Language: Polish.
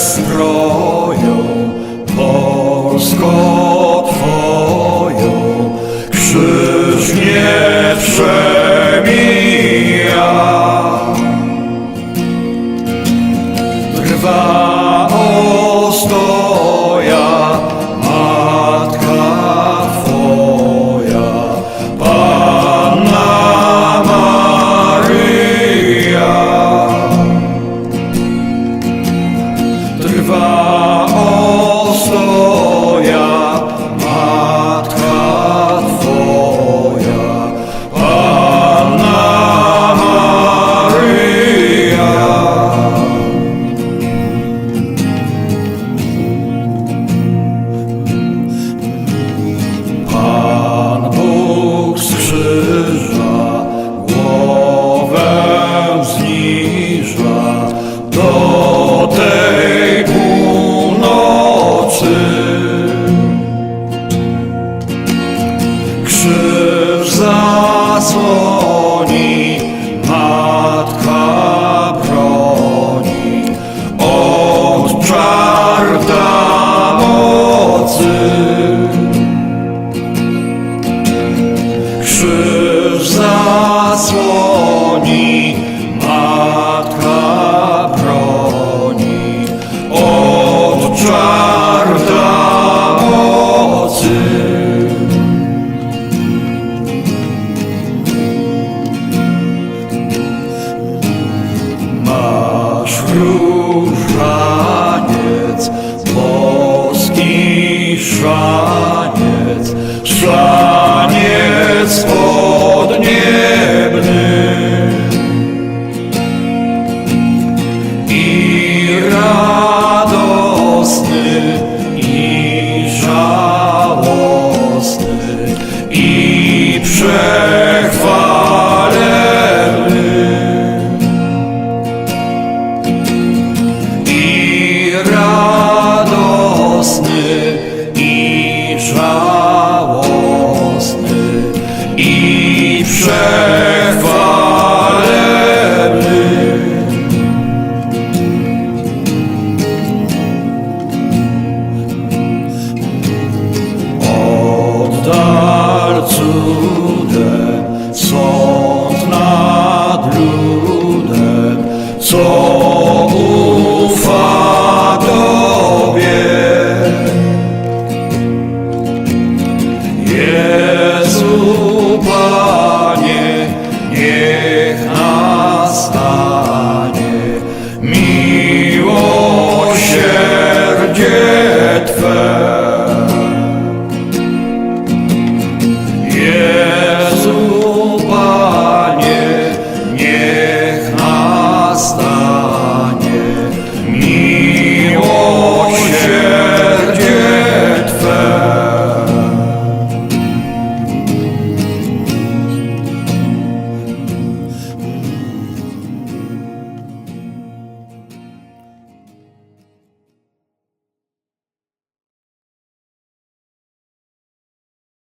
Roll. zbliża, głowę zniża do tej północy. Krzyż za through. Oh.